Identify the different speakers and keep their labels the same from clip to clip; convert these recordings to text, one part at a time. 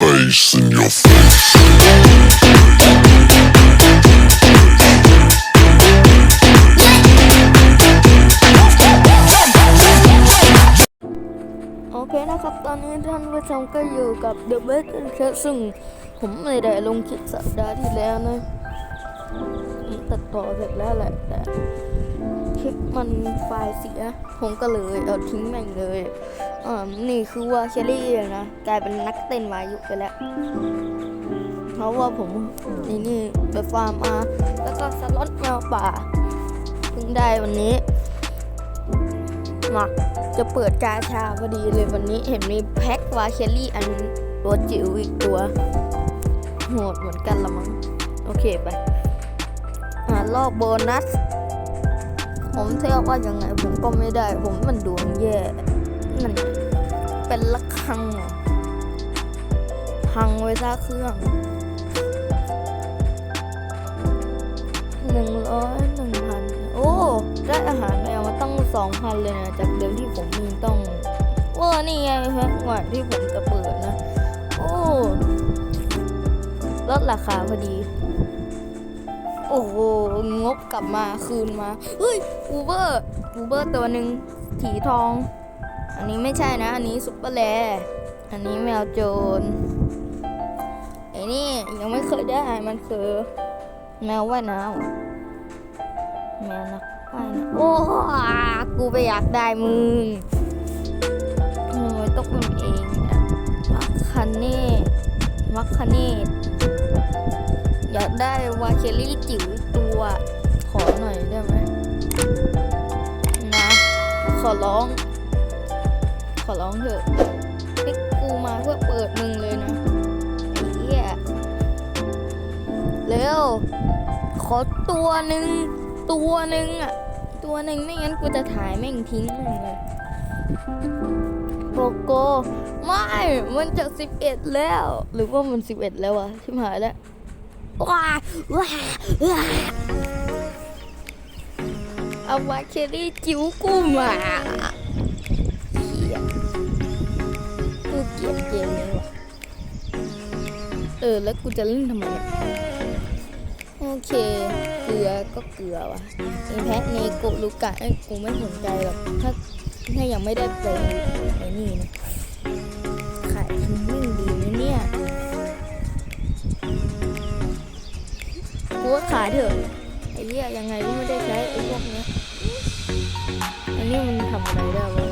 Speaker 1: face in your face.
Speaker 2: โอเคนะครับ ตอนนี้ท่านผู้ชมก็อยู่กับ The Best c a s ซึ่งผมไม่ได้ลงคลิปสัปดาห์ที่แล้วนะตัดต่อเสร็จแล้วแหละแต่ ลิปมันไฟล์เสีย ผมก็เลยเอาทิ้งแม่งเลยอ่านี่คือว่าเชอรี่นะกลายเป็นนักเต้นวายุไปแล้ว เพราะว่าผมนี่นี่ไปฟาร์มมาแล้วก็สล็อตแมวป่าเพิ่งได้วันนี้มาจะเปิดกาชาพอดีเลยวันนี้เห็นมีแพ็ควาเคลลี่อันตัวจิ๋วอีกตัวโหดเหมือนกันละมั้งโอเคไปอ่ารอบโบนัส ผมเทียกว่ายังไงผมก็ไม่ได้ ผมมันดวงแย่นั่นเป็นละครังพังไว้ซะเครื่องหนึ่งร้อยหนึ่งพันโอ้ ได้อาหารแมวมาตั้งสองพันเลยนะ จากเดิมที่ผมมีต้องโอ้นี่ไงฮะวันที่ผมจะเปิดนะ โอ้ลดราคาพอดี โอ้โห งบกลับมาคืนมา เฮ้ยอูเบอร์อูเบอร์ตัวหนึ่งถีทอง อันนี้ไม่ใช่นะ อันนี้ซุปเปอร์แลอันนี้แมวโจรไอ้นี่ยังไม่เคยได้มันคือ แมวว่ายน้ำแมวนักว่ายน้ำโอ้กูไปอยากได้มึงทำไมต้องเป็นเองอะมักคันเน่มักคันเน่ อยากได้วาเคลลี่จิ๋วตัวขอหน่อยได้ไหมนะ ขอร้อง ขอร้องเถอะพิกกูมาเพื่อเปิดมึงเลยนะไอ้เหี้ยเร็ว ขอตัวหนึ่งตัวหนึ่งอะ ตัวหนึ่งไม่งั้นกูจะถ่ายแม่งทิ้งมึงเลยโกโก้ไม่ มันจะสิบเอ็ดแล้ว หรือว่ามันสิบเอ็ดแล้ววะชิบหายแล้ว ว้าว้าว้าเอาวาเคลลี่จิ๋วกูมาเหี้ยกูเกลียดเกมนี้ว่ะเออแล้วกูจะเล่นทำไมโอเค เกลือก็เกลือว่ะไอแพทเนโกลูกะไอ้กูไม่สนใจหรอกถ้าถ้ายังไม่ได้ไปไอ้นี่นะ กูว่าขายเถอะไอ้เหี้ยยังไงก็ไม่ได้ใช้ไอ้พวกเนี้ยอันนี้มันทำอะไรได้วะ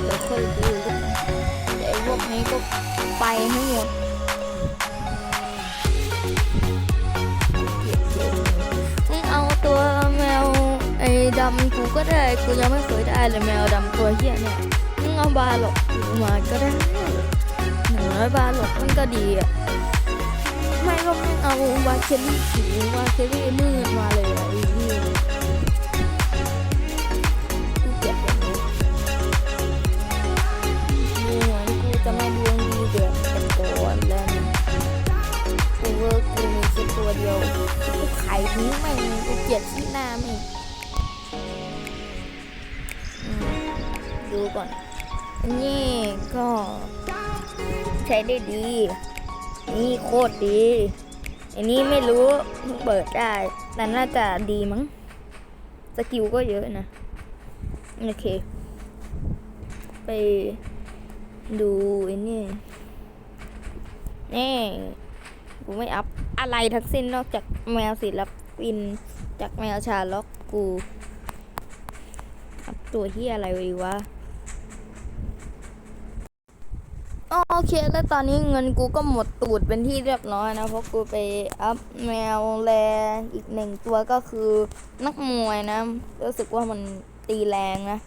Speaker 2: เดี๋ยวค่อยดูแล้วกันเดี๋ยวไอ้พวกนี้ก็ไปให้หมดเกลียดเกลียดมึงเอาตัวแมวไอ้ดำกูก็ได้ กูยังไม่เคยได้เลยแมวดำตัวเหี้ยเนี่ย เอาบาหลอกมาก็ได้หนึ่งร้อยบาหลอกมันก็ดีอะไม่ก็ไม่เอาวาเคลลี่สีวาเคลลี่มืดมาเลยอะไอ้นี่กูเกียดแบบนี้ดูเหมือนกูจะไม่ดวงดีเดือดเป็นตัวแล้วนกูเวอร์กูมีแค่ตัวเดียวกูขายทิ้งแม่งกูเกลียดที่หน้าแม่งอืมดูก่อน นนี้ก็ใช้ได้ดี นี่โคตรดี อันนี้ไม่รู้เพิ่งเปิดได้ แต่น่าจะดีมั้ง สกิลก็เยอะนะ โอเค ไปดูไอ้นี่ นี่กูไม่อัพอะไรทั้งสิ้นนอกจากแมวศิลปิน จากแมวชาล็อกกู อัพตัวที่อะไรวะ โอเคแล้วตอนนี้เงินกูก็หมดตูดเป็นที่เรียบร้อยนะ เพราะกูไปอัพแมวแลอีกหนึ่งตัวก็คือนักมวยนะ รู้สึกว่ามันตีแรงนะ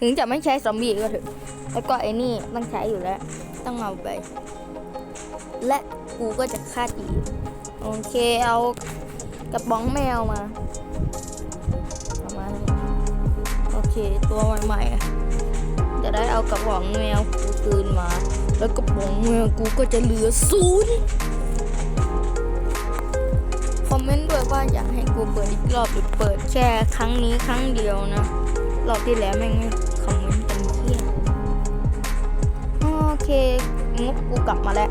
Speaker 2: ถึงจะไม่ใช้ซอมบี้ก็เถอะแล้วก็ไอ้นี่ต้องใช้อยู่แล้ว ต้องเอาไป และกูก็จะคาอีกโอเคเอากระป๋องแมวมาเอามาณโอเคตัวใหม่ๆจะได้เอากระป๋องแมวกูคืนมา แล้วกระป๋องแมวกูก็จะเหลือศูนย์คอมเมนต์ด้วยว่าอยากให้กูเปิดอีกรอบหรือเปิดแค่ครั้งนี้ครั้งเดียวนะ รอบที่แล้วแม่งไม่คอมเมนต์กันเที่ยโอเคงบกูกลับมาแล้ว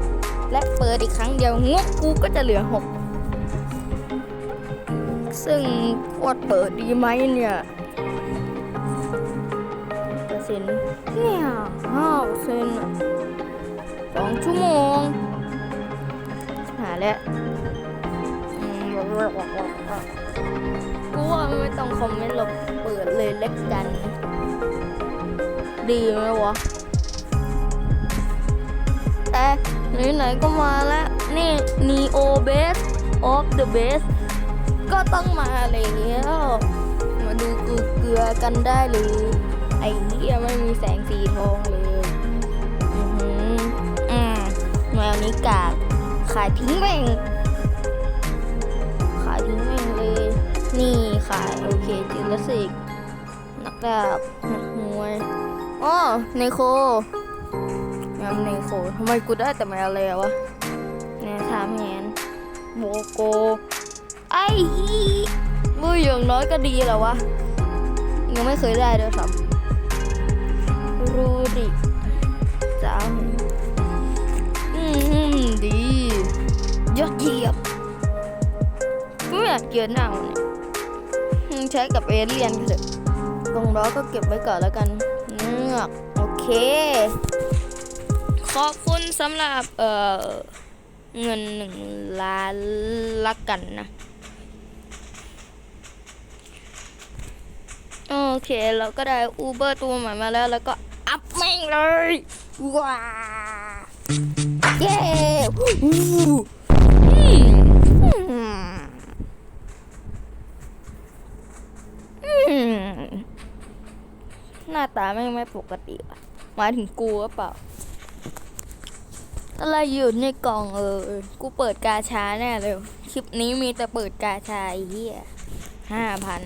Speaker 2: และเปิดอีกครั้งเดียวงบกูก็จะเหลือหกซึ่งโคตรเปิดดีไหมเนี่ยเปอร์เซ็นต์เนี่ยห้าเปอร์เซ็นต์อะ สองชั่วโมง หาแล้วกูว่าไม่ต้องคอมเมนต์หรอกเปิดเลยเล็กกัน ดีไหมวะ แต่ไหนๆก็มาแล้วนี่ Neo Base of the Base ก็ต้องมาแล้วมาดูเกลือกันได้เลยไอ้เหี้ยไม่มีแสงสีทองเลย มวนี้กากขายทิ้งแม่งขายทิ้งแม่งเลย นี่ขายโอเคจิลสิกนักดาบนักมวยอ๋อเนโคงามเนโคทำไมกูได้แต่แมวเลยวะเนี่ยทามแงนโมโก ไอ้ฮีมืออย่างน้อยก็ดีแล้ววะ ยังไม่เคยได้ด้วยซ้ำรูดิจ้า ยอดเยี่ยมไม่อยากเจอหน้ามันเนี่ยใช้กับเอเลี่ยนก็เถอะตรงล้อก็เก็บไว้ก่อนแล้วกันเงือกโอเค ขอบคุณสำหรับเอ่อเงินหนึ่งล้านละกันนะโอเคเราก็ได้อูเบอร์ตัวใหม่มาแล้ว แล้วก็อัพแม่งเลย ว้า เย้อู้อืมอืมอืม หน้าตาแม่งไม่ปกติว่ะหมายถึงกูหรือเปล่า อะไรอยู่ในกล่องเออ กูเปิดกาชาแน่เลย คลิปนี้มีแต่เปิดกาชาไอ้เหี้ยห้าพัน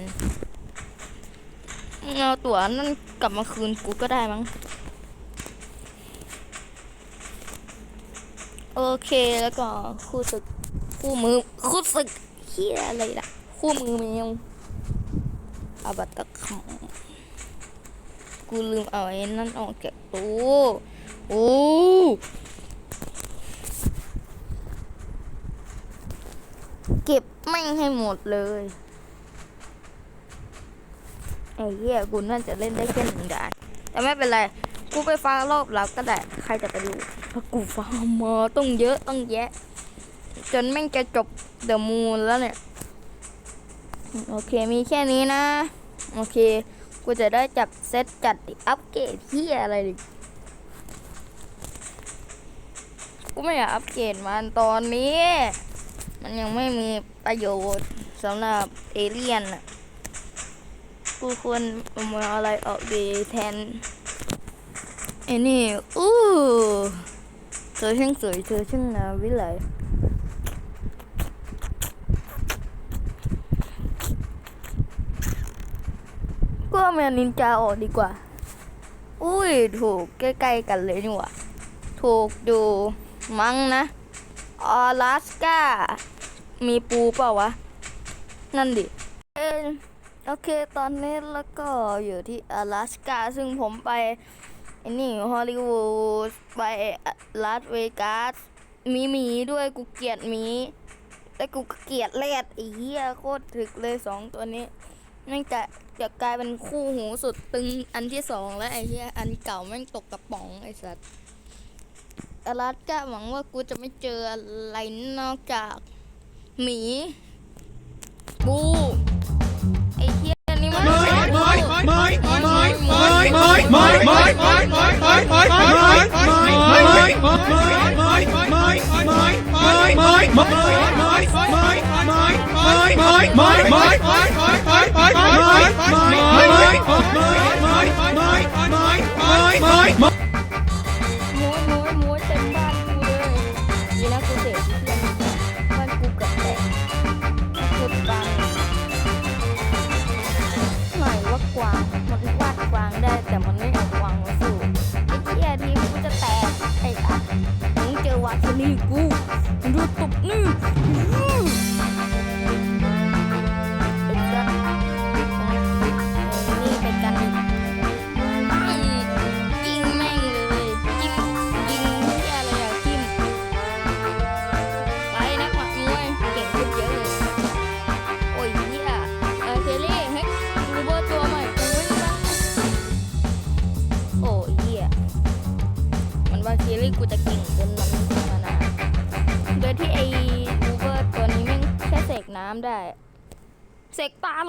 Speaker 2: เอาตั๋วนั่นกลับมาคืนกูก็ได้มั้ง โอเคแล้วก็คู่ศึก คู่มือคู่ศึกเฮียอะไรล่ะ คู่มือแมวอาบัตตะขอกูลืมเอาไอ้นั่นออกจากตู้โอ้เก็บแม่งให้หมดเลยไอ้เหี้ยกูน่าจะเล่นได้แค่หนึ่งด่านแต่ไม่เป็นไร กูไปฟังรอบหลับก็ได้ ใครจะไปรู้เพราะกูฟังมาต้องเยอะต้องแยะ จนแม่งจะจบเดอะมูนแล้วเนี่ย โอเคมีแค่นี้นะ โอเค กูจะได้จับเซตจัดอัปเกรดที่อะไรดิกูไม่อยากอัปเกรดมันตอนนี้ มันยังไม่มีประโยชน์สำหรับเอเลี่ยนอะกูควรเอามาอะไรออกดีแทนไอ้นี่ อู้เธอช่างสวยเธอช่างนาวิไลก็เอา แมวนินจาออกดีกว่า อุ้ยถูกใกล้ๆกันเลยนี่หว่า ถูกดูมั้งนะออลาสกามีปูเปล่าวะ นั่นดิ เออโอเคตอนนี้แล้วก็อยู่ที่阿拉สกาซึ่งผมไปไอ้นี่ฮอลลีวูดไปลาสเวกัสมีหมีด้วยกูเกลียดหมีแต่กูเกลียดแรดไอ้เหี้ยโคตรถึกเลยสองตัวนี้ แม่งจะจะกลายเป็นคู่หูสุดตึงอันที่สองแล้วไอ้เหี้ยอันเก่าแม่งตกกระป๋องไอ้สัส阿拉สกาหวังว่ากูจะไม่เจออะไรนอกจากหมีบูไอ้เหี้ยนี่มันม้ วนม้วนม้วนเต็มบ้านกูเลยดีนะกูเสกเพื่อนบ้านกูเกับแตกสุดบังหน่อยว่ากวางมันวาดกวางได้แต่มันไม่เอากวางมาสู้ไอ้เหี้ยทีมกูจะแตกไอ้สัสมึงเจอวาสนีกู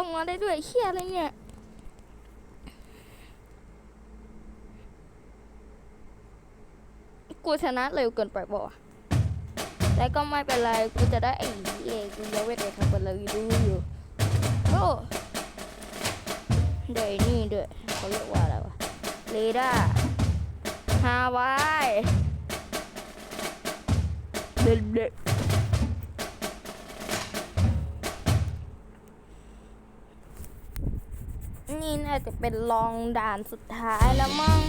Speaker 2: ลงมาได้ด้วยเฮียอะไรเนี่ยกูชนะเร็วเกินไปบ่แต่ก็ไม่เป็นไร กูจะได้ไอ้เหี้ยกูยังไม่ได้ทำอะไรดูอยู่โอ้เดี๋ยวนี่ด้วยเขาเรียกว่าอะไรวะเรดาร์ฮาวายเด็ด นี่น่าจะเป็นรองด่านสุดท้ายแล้วมั้ง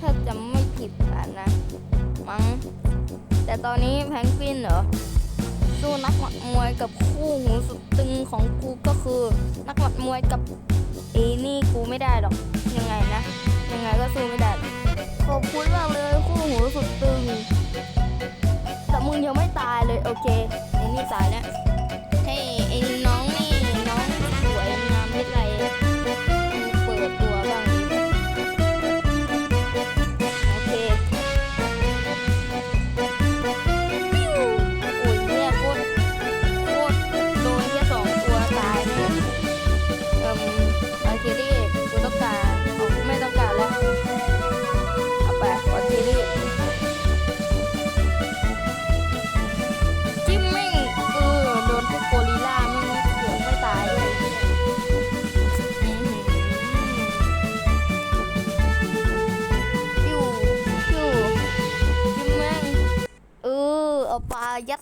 Speaker 2: ถ้าจะไม่ผิดอะนะ มั้ง แต่ตอนนี้แพนกวินเหรอ สู้นักหมัดมวยกับคู่หูสุดตึงของกูก็คือ นักหมัดมวยกับเอนี่กูไม่ได้หรอก ยังไงนะ ยังไงก็สู้ไม่ได้ ขอบคุณมากเลยคู่หูสุดตึง แต่มึงยังไม่ตายเลยโอเคไอ้นี่ตายแล้ว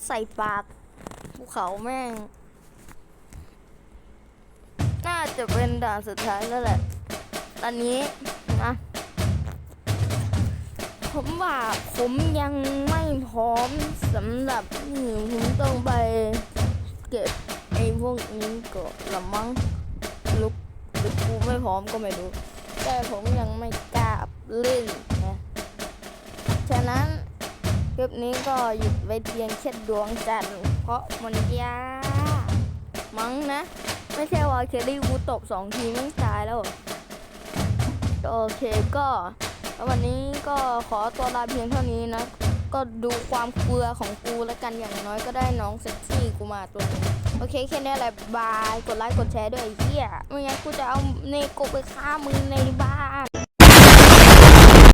Speaker 2: ใส่ปากภูเขาแม่ง น่าจะเป็นด่านสุดท้ายแล้วแหละ ตอนนี้นะผมว่าผมยังไม่พร้อมสำหรับนี่ผมต้องไปเก็บไอ้พวกนี้ก่อนละมั้งลุกหรือกูไม่พร้อมก็ไม่รู้ แต่ผมยังไม่กล้าเล่นนะ ฉะนั้น คลิปนี้ก็หยุดไว้เพียงแค่ดวงจันทร์เพราะมันยามั้งนะ ไม่ใช่ว่าเคลลี่วูตบสองทีไม่ตายแล้ว โอเคก็แล้ววันนี้ก็ขอตัวลาเพียงเท่านี้นะ ก็ดูความเกลือของกูแล้วกันอย่างน้อยก็ได้น้องเซ็กซี่กูมาตัวนึงโอเคแค่นี้แหละบาย กดไลค์กดแชร์ด้วยเฮียไม่งั้นกูจะเอาเนโกไปฆ่ามึงในบ้าน